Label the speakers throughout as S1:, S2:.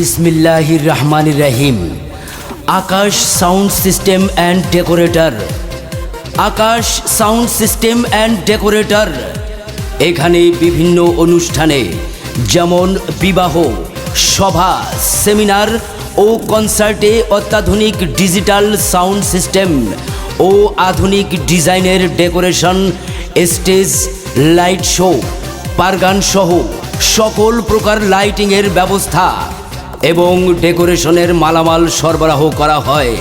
S1: বিসমিল্লাহির রহমানির রহিম Akash sound system and decorator. Akash sound system and decorator. এখানে বিভিন্ন অনুষ্ঠানে যেমন বিবাহ, সভা, সেমিনার ও কনসার্টে অত্যাধুনিক ডিজিটাল সাউন্ড সিস্টেম ও আধুনিক ডিজাইনের ডেকোরেশন, স্টেজ, লাইট শো, পারগান সহ সকল প্রকার লাইটিংয়ের ব্যবস্থা। এবং ডেকোরেশনের মালামাল সরবরাহ করা হয়।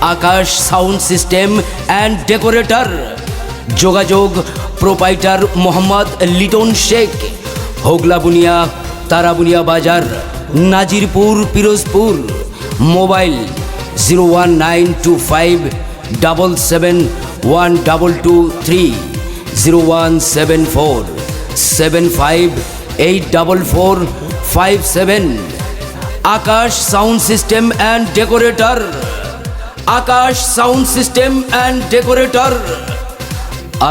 S1: Akash sound system and decorator. যোগাযোগ প্রোপাইটার মোহাম্মদ লিটন শেখ। হোগলাবুনিয়া তারাবুনিয়া বাজার, Nazirpur, Pirojpur. Mobile zero one nine two five double seven one double two three. Zero one seven four seven five eight double four five seven. Akash sound system and decorator. Akash sound system and decorator.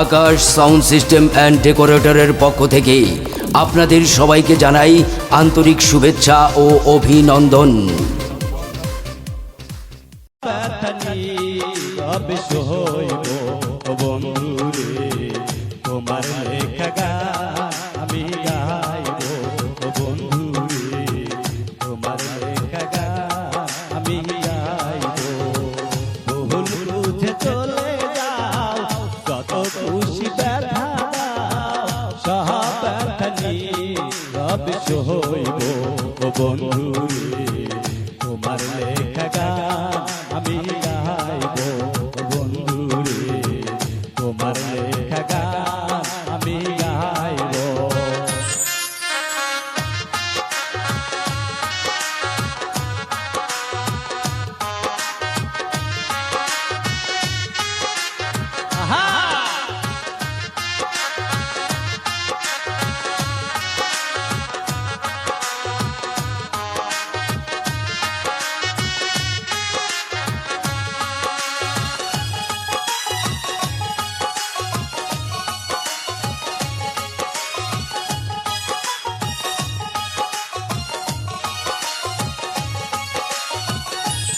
S1: Akash sound system and ডেকোরেটরের পক্ষ থেকে আপনাদের সবাইকে জানাই আন্তরিক শুভেচ্ছা ও অভিনন্দন।
S2: তোমার লেখা আমি গাইব ব্যথানি রবে সইব বন্ধুরে। তোমার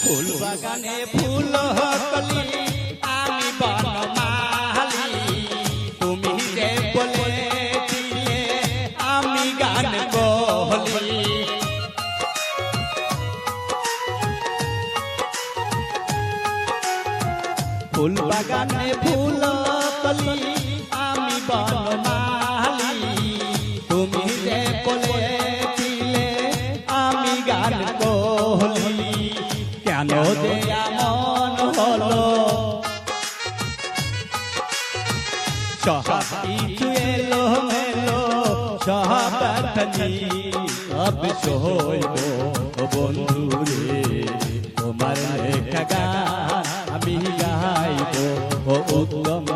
S2: ফুল বাগানে ফুল কলি আমি বনমালি তুমি যে বলেছিলে, আমি গান বলি ফুল বাগানে ফুল কলি আমি বনমালি কেন যে এমন হলো। সহজ কিছু এলো মেলো। সহাবাতনি সব সইব বন্ধুরে তোমার লেখা গান আমি গাইব। ও উত্তম